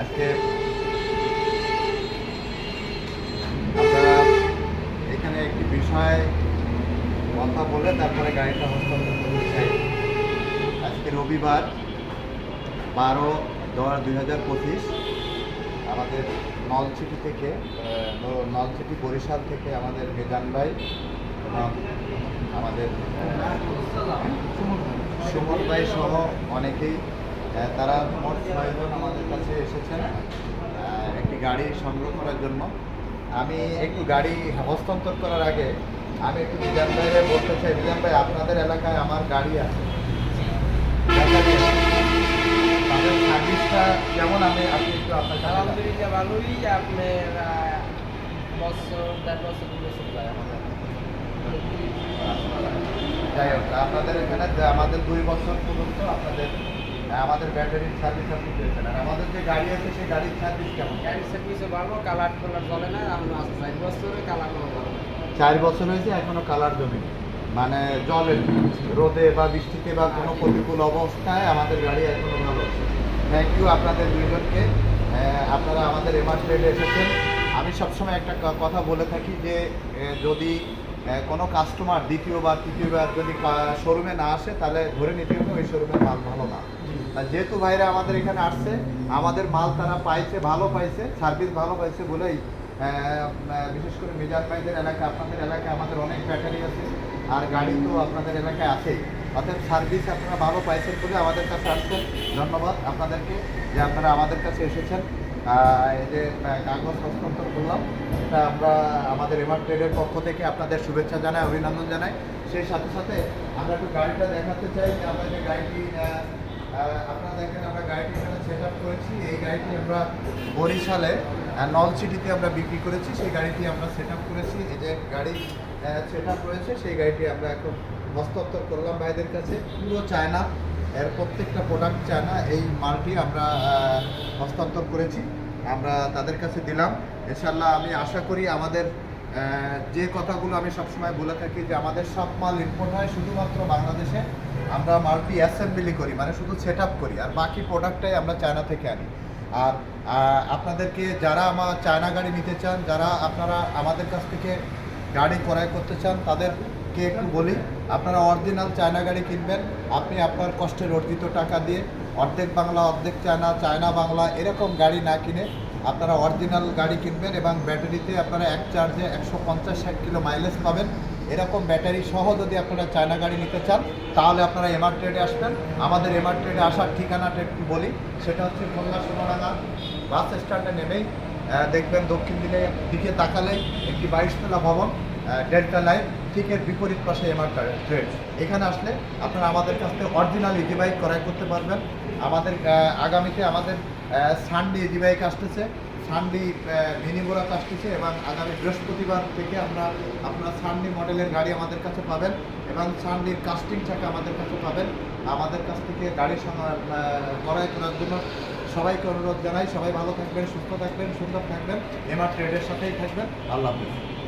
আজকে এখানে একটি বিষয় কথা বলে তারপরে গাড়িটা হস্তান্তর রবিবার বারো দশ দুই হাজার পঁচিশ আমাদের নলছিটি থেকে নলছিটি বরিশাল থেকে আমাদের মেজান ভাই এবং আমাদের সুমন ভাই সহ অনেকেই তারা মোট ছয়জন আমাদের কাছে এসেছেন একটি গাড়ি সংগ্রহ করার জন্য। আমি একটু গাড়ি হস্তান্তর করার আগে আমি একটু মিজান ভাইয়ের বলতে চাই। মিজান ভাই, আপনাদের এলাকায় আমার গাড়ি আছে গাড়ি আছে। যেমন আমি আপনি একটু আপনার। আলহামদুলিল্লাহ ভালোই আপনার বছর দেড় বছর আমাদের যাই হোক আপনাদের এখানে আমাদের দুই বছর পর্যন্ত আপনাদের আমাদের ব্যাটারির সার্ভিস আপনি পেয়েছেন। আর আমাদের যে গাড়ি আছে সেই গাড়ির সার্ভিস কেমন? গাড়ির সার্ভিসও ভালো কালার টালার চলে না আমরা চার বছরে কালার ভালো চার বছর হয়েছে এখনও কালার জমি মানে জলের রোদে বা বৃষ্টিতে বা কোনো প্রতিকূল অবস্থায় আমাদের গাড়ি এখনও ভালো থ্যাংক ইউ আপনাদের দুইজনকে আপনারা আমাদের এমার্স রেডে এসেছেন। আমি সবসময় একটা কথা বলে থাকি যে যদি কোনো কাস্টমার দ্বিতীয়বার তৃতীয়বার যদি শোরুমে না আসে তাহলে ধরে নিতে হবে ওই শোরুমের মাল ভালো না। আর যেহেতু ভাইরা আমাদের এখানে আসছে আমাদের মাল তারা পাইছে ভালো পাইছে সার্ভিস ভালো পাইছে বলেই বিশেষ করে মিজান ভাইদের এলাকা আপনাদের এলাকায় আমাদের অনেক ব্যাটারি আছে আর গাড়ি তো আপনাদের এলাকায় আছেই। অর্থাৎ সার্ভিস আপনারা ভালো পাইছেন বলে আমাদের কাছে আসছেন ধন্যবাদ আপনাদেরকে যে আপনারা আমাদের কাছে এসেছেন। এই যে কাগজ হস্তান্তর করলাম এটা আমরা আমাদের এমার ট্রেডের পক্ষ থেকে আপনাদের শুভেচ্ছা জানাই, অভিনন্দন জানাই। সেই সাথে সাথে আমরা একটু গাড়িটা দেখাতে চাই যে আমরা যে গাড়িটি আপনারা দেখেন আমরা গাড়িটি এখানে সেট আপ করেছি। এই গাড়িটি আমরা বরিশালে নলসিটিতে আমরা বিক্রি করেছি। সেই গাড়িটি আমরা সেট আপ করেছি। এই যে গাড়ি সেট আপ রয়েছে, সেই গাড়িটি আমরা এখন হস্তান্তর করলাম ভাইদের কাছে। পুরো চায়না, এর প্রত্যেকটা প্রোডাক্ট চায়না, এই মালটি আমরা হস্তান্তর করেছি, আমরা তাদের কাছে দিলাম। ইনশাল্লাহ আমি আশা করি আমাদের যে কথাগুলো আমি সবসময় বলে থাকি যে আমাদের সব মাল ইম্পোর্ট হয় শুধুমাত্র বাংলাদেশে, আমরা মালটি অ্যাসেম্বলি করি মানে শুধু সেট আপ করি, আর বাকি প্রোডাক্টটাই আমরা চায়না থেকে আনি। আর আপনাদেরকে যারা আমার চায়না গাড়ি নিতে চান, যারা আপনারা আমাদের কাছ থেকে গাড়ি ক্রয় করতে চান তাদেরকে একটু বলি, আপনারা অরিজিনাল চায়না গাড়ি কিনবেন, আপনি আপনার কষ্টের অর্জিত টাকা দিয়ে অর্ধেক বাংলা, অর্ধেক চায়না চায়না বাংলা এরকম গাড়ি না কিনে আপনারা অরিজিনাল গাড়ি কিনবেন এবং ব্যাটারিতে আপনারা এক চার্জে একশো পঞ্চাশ, ষাট কিলো মাইলেজ পাবেন। এরকম ব্যাটারি সহ যদি আপনারা চায়না গাড়ি নিতে চান, তাহলে আপনারা এমআর ট্রেডে আসবেন। আমাদের এমআর ট্রেডে আসার ঠিকানাটা একটু বলি, সেটা হচ্ছে খুলনা সোনাডাঙ্গা। বাস স্ট্যান্ডে নেমেই দেখবেন দক্ষিণ দিকে দিকে তাকালেই একটি বাইশতলা ভবন ডেল্টা লাইন ঠিক এর বিপরীত পাশে এমআর ট্রেড এখানে আসলে আপনারা আমাদের কাছ থেকে অরিজিনাল ইজি বাইক ক্রয় করতে পারবেন। আমাদের আগামীতে আমাদের সানডে ইজি বাইক আসতেছে। সানডি মিনি বোরাক আসতেছে এবং আগামী বৃহস্পতিবার থেকে আমরা আপনারা সানডি মডেলের গাড়ি আমাদের কাছে পাবেন এবং সানডির কাস্টিং চাকা আমাদের কাছে পাবেন। আমাদের কাছ থেকে গাড়ি ক্রয় করার জন্য সবাইকে অনুরোধ জানাই। সবাই ভালো থাকবেন, সুস্থ থাকবেন, সুন্দর থাকবেন। এমআর ট্রেডের সাথেই থাকবেন। আল্লাহ হাফিজ।